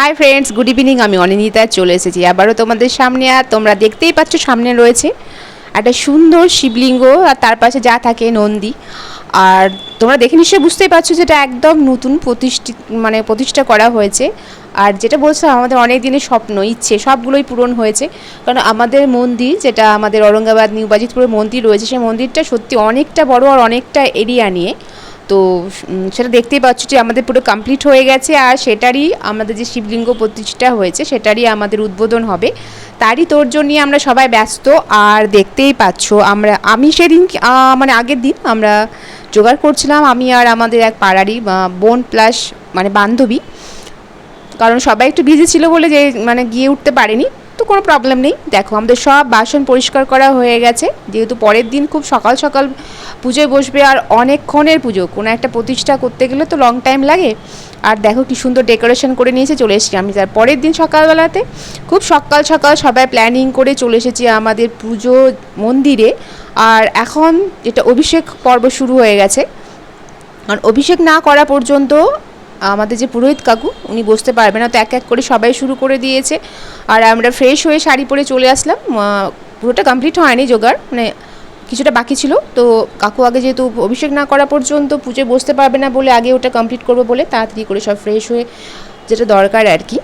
Hi friends good evening আমি অনিন্দিতা চলে এসেছি আবারও তোমাদের সামনে আর তোমরা দেখতেই পাচ্ছ সামনে রয়েছে একটা সুন্দর শিবলিঙ্গ আর তার পাশে যা থাকে নন্দী। আর তোমরা দেখে নিশ্চয়ই বুঝতেই পারছ যেটা একদম নতুন প্রতিষ্ঠিত মানে প্রতিষ্ঠা করা হয়েছে। আর যেটা বলছিলাম, আমাদের অনেক দিনের স্বপ্ন, ইচ্ছে, সবগুলোই পূরণ হয়েছে। কারণ আমাদের মন্দির, যেটা আমাদের ঔরঙ্গাবাদ, নিউ বাজিতপুরের মন্দির রয়েছে, সেই মন্দিরটা সত্যি অনেকটা বড় আর অনেকটা এরিয়া নিয়ে। তো সেটা দেখতেই পাচ্ছ যে আমাদের পুরো কমপ্লিট হয়ে গেছে আর সেটারই আমাদের যে শিবলিঙ্গ প্রতিষ্ঠা হয়েছে, সেটারই আমাদের উদ্বোধন হবে। তারই তোর জন্যই আমরা সবাই ব্যস্ত আর দেখতেই পাচ্ছ আমরা, আমি সেদিন মানে আগের দিন আমরা জোগাড় করছিলাম, আমি আর আমাদের এক পাড়ারই বোন প্লাস মানে বান্ধবী। কারণ সবাই একটু বিজি ছিল বলে যে মানে গিয়ে উঠতে পারেনি। তো কোনো প্রবলেম নেই। দেখো, আমাদের সব বাসন পরিষ্কার করা হয়ে গেছে। যেহেতু পরের দিন খুব সকাল সকাল পুজোয় বসবে আর অনেকক্ষণের পুজো, কোনো একটা প্রতিষ্ঠা করতে গেলে তো লং টাইম লাগে। আর দেখো কি সুন্দর ডেকোরেশন করে নিয়েছে, চলে এসেছি আমি তার পরের দিন সকালবেলাতে। খুব সকাল সকাল সবাই প্ল্যানিং করে চলে এসেছি আমাদের পুজো মন্দিরে। আর এখন যেটা অভিষেক পর্ব শুরু হয়ে গেছে। কারণ অভিষেক না করা পর্যন্ত আমাদের যে পুরোহিত কাকু, উনি বসতে পারবে না, তো এক এক করে সবাই শুরু করে দিয়েছে। আর আমরা ফ্রেশ হয়ে শাড়ি পরে চলে আসলাম। পুরোটা কমপ্লিট হয়নি জোগাড় মানে কিছুটা বাকি ছিল। তো কাকু আগে যেহেতু অভিষেক না করা পর্যন্ত পুজোয় বসতে পারবে না বলে আগে ওটা কমপ্লিট করব বলে তাড়াতাড়ি করে সব ফ্রেশ হয়ে যেটা দরকার আর কি।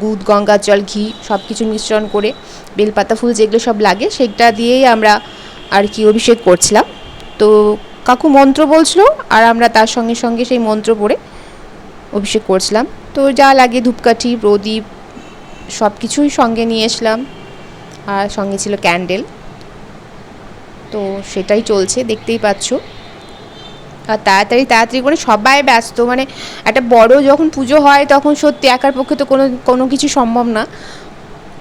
দুধ গঙ্গার জল, ঘি সব কিছু মিশ্রণ করে বেলপাতা, ফুল যেগুলো সব লাগে সেটা দিয়েই আমরা আর কি অভিষেক করছিলাম। তো কাকু মন্ত্র বলছিল, আর আমরা তার সঙ্গে সঙ্গে সেই মন্ত্র পড়ে অভিষেক করছিলাম। তো যা লাগে ধূপকাঠি, প্রদীপ সব কিছুই সঙ্গে নিয়ে এসলাম। আর সঙ্গে ছিল ক্যান্ডেল। তো সেটাই চলছে, দেখতেই পাচ্ছ। আর তাড়াতাড়ি তাড়াতাড়ি করে সবাই ব্যস্ত। মানে একটা বড় যখন পুজো হয়, তখন সত্যি একার পক্ষে তো কোনো কোনো কিছু সম্ভব না।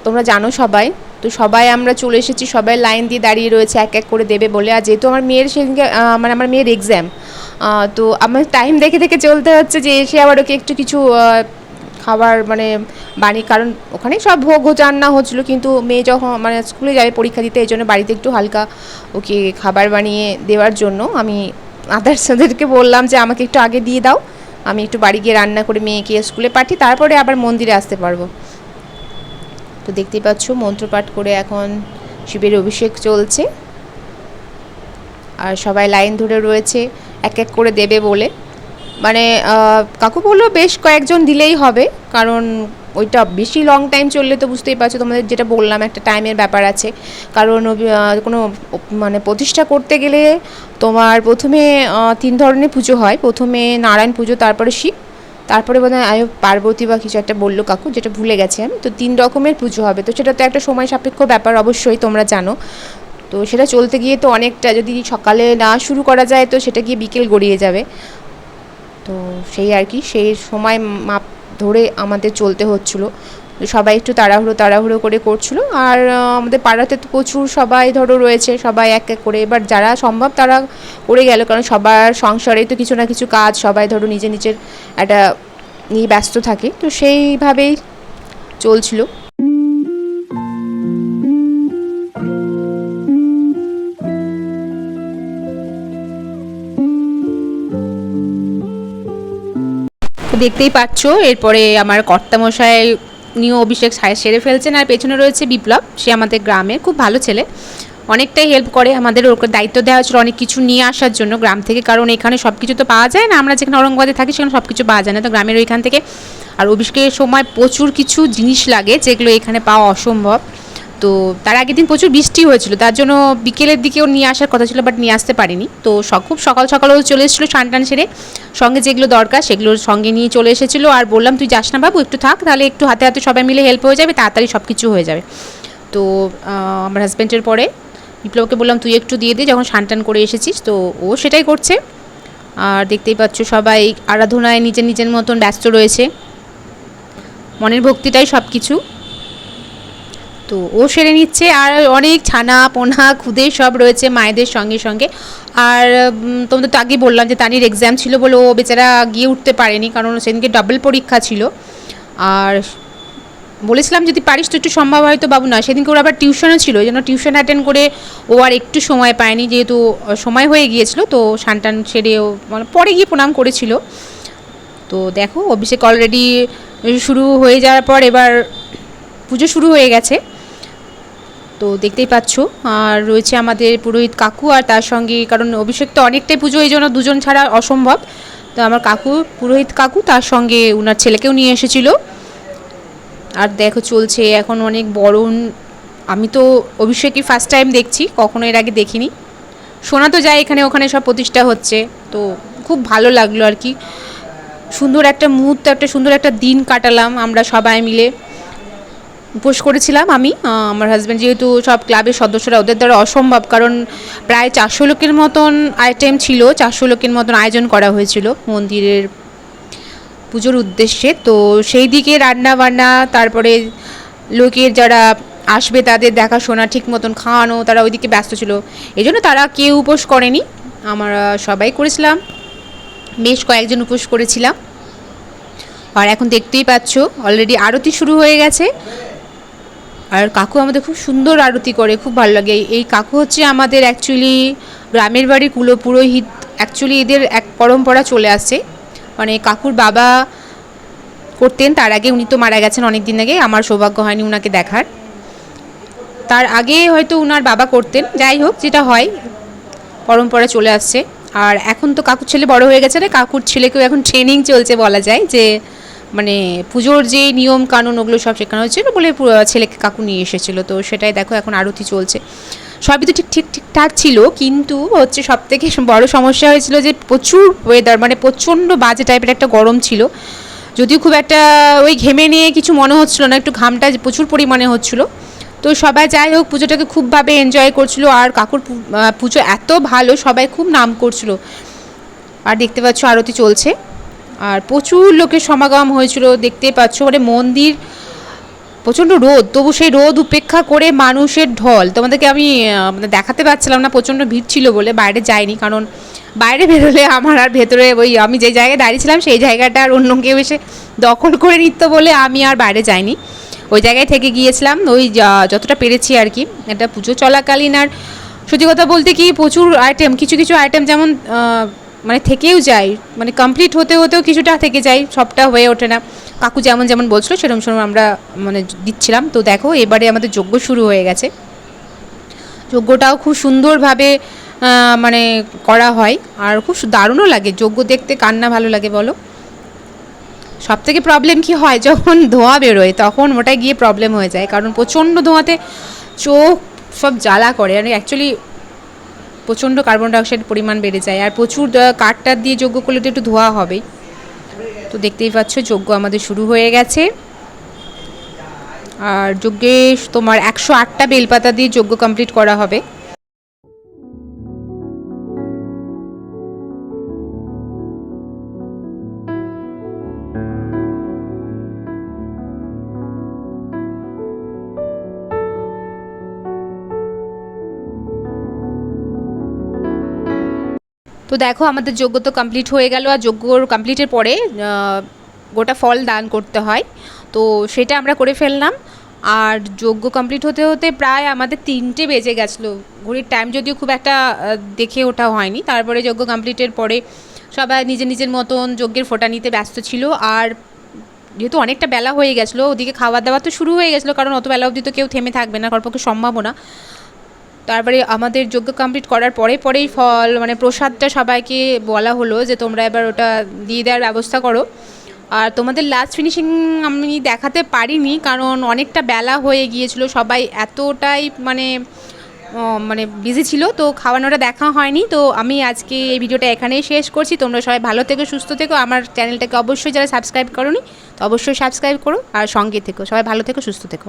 তোমরা জানো সবাই। তো সবাই আমরা চলে এসেছি, সবাই লাইন দিয়ে দাঁড়িয়ে রয়েছে, এক এক করে দেবে বলে। আর যেহেতু আমার মেয়ের সেদিনকে মানে আমার মেয়ের এক্সাম তো আমার টাইম দেখে দেখে চলতে হচ্ছে যে এসে আবার ওকে একটু কিছু খাবার মানে বাড়ি কারণ ওখানে সব ভোগ রান্না হচ্ছিল, কিন্তু মেয়ে যখন মানে স্কুলে যাবে পরীক্ষা দিতে, এই জন্য বাড়িতে একটু হালকা ওকে খাবার বানিয়ে দেওয়ার জন্য আমি আদার্সদেরকে বললাম যে আমাকে একটু আগে দিয়ে দাও, আমি একটু বাড়ি গিয়ে রান্না করে মেয়েকে স্কুলে পাঠিয়ে, তারপরে আবার মন্দিরে আসতে পারব। তো দেখতেই পাচ্ছ, মন্ত্রপাঠ করে এখন শিবের অভিষেক চলছে। আর সবাই লাইন ধরে রয়েছে, এক এক করে দেবে বলে। মানে কাকু বলল বেশ কয়েকজন দিলেই হবে, কারণ ওইটা বেশি লং টাইম চললে তো বুঝতেই পারছ, তোমাদের যেটা বললাম একটা টাইমের ব্যাপার আছে। কারণ কোনো মানে প্রতিষ্ঠা করতে গেলে তোমার প্রথমে তিন ধরনের পুজো হয়। প্রথমে নারায়ণ পুজো, তারপরে শিব। তারপরে বোধ হয় পার্বতী বা কিছু একটা বলল কাকু, যেটা ভুলে গেছি আমি। তো তিন রকমের পুজো হবে, তো সেটা তো একটা সময় সাপেক্ষ ব্যাপার অবশ্যই, তোমরা জানো। তো সেটা চলতে গিয়ে তো অনেকটা, যদি সকালে না শুরু করা যায়, তো সেটা গিয়ে বিকেল গড়িয়ে যাবে। তো সেই আর কি, সেই সময় মাপ ধরে আমাদের চলতে হচ্ছিল। সবাই একটু তাড়াহুড়ো তাড়াহুড়ো করে করছিল। আর আমাদের পাড়াতে তো প্রচুর সবাই ধরো রয়েছে, সবাই এক এক করে। এবার যারা সম্ভব তারা করে গেল, কারণ সবার সংসারে তো কিছু না কিছু কাজ, সবাই ধরো নিজে নিজের একটা নিয়ে ব্যস্ত থাকে। তো সেইভাবেই চলছিল। দেখতেই পাচ্ছ, এরপরে আমার কর্তামশাই নিয়ে অভিষেক সেরে ফেলছেন আর পেছনে রয়েছে বিপ্লব। সে আমাদের গ্রামের খুব ভালো ছেলে। অনেকটাই হেল্প করে আমাদের ওর দায়িত্ব দেওয়া হয়েছিল অনেক কিছু নিয়ে আসার জন্য গ্রাম থেকে। কারণ এখানে সব কিছু তো পাওয়া যায় না। আমরা যেখানে ঔরঙ্গাবাদে থাকি, সেখানে সব কিছু পাওয়া যায় না। তো গ্রামের ওইখান থেকে আর অভিষেকের সময় প্রচুর কিছু জিনিস লাগে যেগুলো এখানে পাওয়া অসম্ভব। তো তার আগের দিন প্রচুর বৃষ্টি হয়েছিল, তার জন্য বিকেলের দিকেও নিয়ে আসার কথা ছিল বাট নিয়ে আসতে পারিনি। তো খুব সকাল সকালেও চলে এসেছিল টান সেরে, সঙ্গে যেগুলো দরকার সেগুলো সঙ্গে নিয়ে চলে এসেছিল, আর বললাম, তুই যাস না বাবু, একটু থাক, তাহলে একটু হাতে হাতে সবাই মিলে হেল্প হয়ে যাবে, তাড়াতাড়ি সব কিছু হয়ে যাবে। তো আমার হাজব্যান্ডের পরে বিপ্লবকে বললাম, তুই একটু দিয়ে দে, যখন টান করে এসেছিস। তো ও সেটাই করছে। আর দেখতেই পাচ্ছ সবাই আরাধনায় নিজের নিজের মতন ব্যস্ত রয়েছে। মনের ভক্তিটাই সব কিছু তো ও সেরে নিচ্ছে আর অনেক ছানা, পোনা, খুদে সব রয়েছে মায়েদের সঙ্গে সঙ্গে। আর তোমাদের তো আগে বললাম যে তানির এক্সাম ছিল বলে ও বেচারা গিয়ে উঠতে পারেনি কারণ সেদিনকে ডাবল পরীক্ষা ছিল। আর বলেছিলাম যদি পারিস তো একটু সম্ভব হয় তো বাবু না সেদিনকে ওর আবার টিউশনও ছিল এই জন্য টিউশন অ্যাটেন্ড করে ও আর একটু সময় পায়নি যেহেতু সময় হয়ে গিয়েছিল তো সানটান সেরে ও মানে পরে গিয়ে প্রণাম করেছিল। তো দেখো, অভিষেক অলরেডি শুরু হয়ে যাওয়ার পর এবার পুজো শুরু হয়ে গেছে। তো দেখতেই পাচ্ছ। আর রয়েছে আমাদের পুরোহিত কাকু আর তার সঙ্গে, কারণ অভিষেক তো অনেকটাই পুজো এই জন্য দুজন ছাড়া অসম্ভব। তো আমার কাকু, পুরোহিত কাকু তার সঙ্গে ওনার ছেলেকেও নিয়ে এসেছিল। আর দেখো চলছে এখন অনেক বড় আমি তো অভিষেকই ফার্স্ট টাইম দেখছি, কখনো এর আগে দেখিনি। শোনা তো যায় এখানে, ওখানে সব প্রতিষ্ঠা হচ্ছে। তো খুব ভালো লাগল আর কি। সুন্দর একটা মুহূর্ত, একটা সুন্দর একটা দিন কাটালাম আমরা সবাই মিলে। উপোস করেছিলাম আমি। আমার হাজব্যান্ড যেহেতু সব ক্লাবের সদস্যরা, ওদের দ্বারা অসম্ভব, কারণ প্রায় চারশো লোকের মতন আইটেম ছিল, চারশো লোকের মতন আয়োজন করা হয়েছিল মন্দিরের পুজোর উদ্দেশ্যে। তো সেই দিকে রান্না বান্না তারপরে লোকের যারা আসবে তাদের দেখাশোনা, ঠিক মতন খাওয়ানো, তারা ওইদিকে ব্যস্ত ছিল। এই জন্য তারা কেউ উপোস করেনি। আমরা সবাই করেছিলাম। বেশ কয়েকজন উপোস করেছিলাম। আর এখন দেখতেই পাচ্ছ অলরেডি আরতি শুরু হয়ে গেছে। আর কাকু আমাদের খুব সুন্দর আরতি করে, খুব ভালো লাগে। এই- কাকু হচ্ছে আমাদের অ্যাকচুয়ালি গ্রামের বাড়ির কুলো পুরোহিত অ্যাকচুয়ালি এদের এক পরম্পরা চলে আসছে। মানে কাকুর বাবা করতেন, তার আগে উনি তো মারা গেছেন অনেক দিন আগে, আমার সৌভাগ্য হয়নি উনাকে দেখার। তার আগে হয়তো উনার বাবা করতেন, যাই হোক, যেটা হয়, পরম্পরা চলে আসছে। আর এখন তো কাকুর ছেলে বড় হয়ে গেছে না কাকুর ছেলেকেও এখন ট্রেনিং চলছে বলা যায় যে মানে পুজোর যে নিয়ম কানুন ওগুলো সব শেখানো হচ্ছিল বলে ছেলেকে কাকু নিয়ে এসেছিল। তো সেটাই দেখো এখন আরতি চলছে। সবই তো ঠিক ঠিক, ঠিকঠাক ছিল কিন্তু হচ্ছে সব থেকে বড় সমস্যা হয়েছিল যে প্রচুর ওয়েদার মানে প্রচণ্ড বাজে টাইপের একটা গরম ছিল। যদিও খুব একটা ওই ঘেমে নিয়ে কিছু মনে হচ্ছিল না, একটু ঘামটা প্রচুর পরিমাণে হচ্ছিল। তো সবাই যাই হোক পুজোটাকে খুবভাবে এনজয় করছিল আর কাকুর পুজো এত ভালো সবাই খুব নাম করছিল। আর দেখতে পাচ্ছ আরতি চলছে। আর প্রচুর লোকের সমাগম হয়েছিল দেখতে পাচ্ছ। মানে মন্দির, প্রচণ্ড রোদ, তবু সেই রোদ উপেক্ষা করে মানুষের ঢল। তোমাদেরকে আমি মানে দেখাতে পারছিলাম না, প্রচণ্ড ভিড় ছিল বলে বাইরে যাইনি, কারণ বাইরে বেরোলে আমার আর ভেতরে ওই, আমি যে জায়গায় দাঁড়িয়েছিলাম সেই জায়গাটা আর অন্য কেউ এসে দখল করে নিত বলে আমি আর বাইরে যাইনি। ওই জায়গায় থেকে গিয়েছিলাম, ওই যতটা পেরেছি আর কি। এটা পুজো চলাকালীন আর সত্যি কথা বলতে কি, প্রচুর আইটেম কিছু কিছু আইটেম যেমন মানে থেকেও যায় মানে কমপ্লিট হতে হতেও কিছুটা থেকে যায়, সবটা হয়ে ওঠে না। কাকু যেমন যেমন বলছিল সেরকম সেরকম আমরা মানে দিচ্ছিলাম। তো দেখো, এবারে আমাদের যজ্ঞ শুরু হয়ে গেছে। যজ্ঞটাও খুব সুন্দরভাবে মানে করা হয়। আর খুব দারুণও লাগে। যজ্ঞ দেখতে কান্না ভালো লাগে বলো? সব থেকে প্রবলেম কি হয়? যখন ধোঁয়া বেরোয়, তখন ওটায় গিয়ে প্রবলেম হয়ে যায়। কারণ প্রচণ্ড ধোঁয়াতে চোখ সব জ্বালা করে। আর অ্যাকচুয়ালি প্রচণ্ড কার্বন ডাইঅক্সাইড পরিমাণ বেড়ে যায় আর প্রচুর কাঠটা দিয়ে যজ্ঞ করলে তো একটু ধোয়া হবেই তো দেখতেই পাচ্ছ, যজ্ঞ আমাদের শুরু হয়ে গেছে। আর যজ্ঞে তোমার একশো আটটা বেলপাতা দিয়ে যজ্ঞ কমপ্লিট করা হবে। তো দেখো, আমাদের যজ্ঞ তো কমপ্লিট হয়ে গেল আর যজ্ঞর কমপ্লিটের পরে গোটা ফল দান করতে হয়। তো সেটা আমরা করে ফেললাম। আর যজ্ঞ কমপ্লিট হতে হতে প্রায় আমাদের তিনটে বেজে গেছিল। ঘড়ির টাইম যদিও খুব একটা দেখে ওঠা হয়নি। তারপরে যজ্ঞ কমপ্লিটের পরে সবাই নিজের নিজের মতন যজ্ঞের ফোঁটা নিতে ব্যস্ত ছিল। আর যেহেতু অনেকটা বেলা হয়ে গেছিল, ওদিকে খাওয়া দাওয়া তো শুরু হয়ে গেছিল, কারণ অত বেলা অবধি তো কেউ থেমে থাকবে না কারোর পক্ষে সম্ভাবও না। তারপরে আমাদের যজ্ঞ কমপ্লিট করার পরে পরেই ফল মানে প্রসাদটা সবাইকে বলা হলো যে তোমরা এবার ওটা দিয়ে দেওয়ার ব্যবস্থা করো। আর তোমাদের লাস্ট ফিনিশিং আমি দেখাতে পারিনি কারণ অনেকটা বেলা হয়ে গিয়েছিল, সবাই এতটাই মানে মানে বিজি ছিল, তো খাওয়ানোটা দেখা হয়নি। তো আমি আজকে এই ভিডিওটা এখানেই শেষ করছি। তোমরা সবাই ভালো থেকো, সুস্থ থেকো। আমার চ্যানেলটাকে অবশ্যই যারা সাবস্ক্রাইব করোনি, তো অবশ্যই সাবস্ক্রাইব করো। আর সঙ্গে থেকো, সবাই ভালো থেকো, সুস্থ থেকো।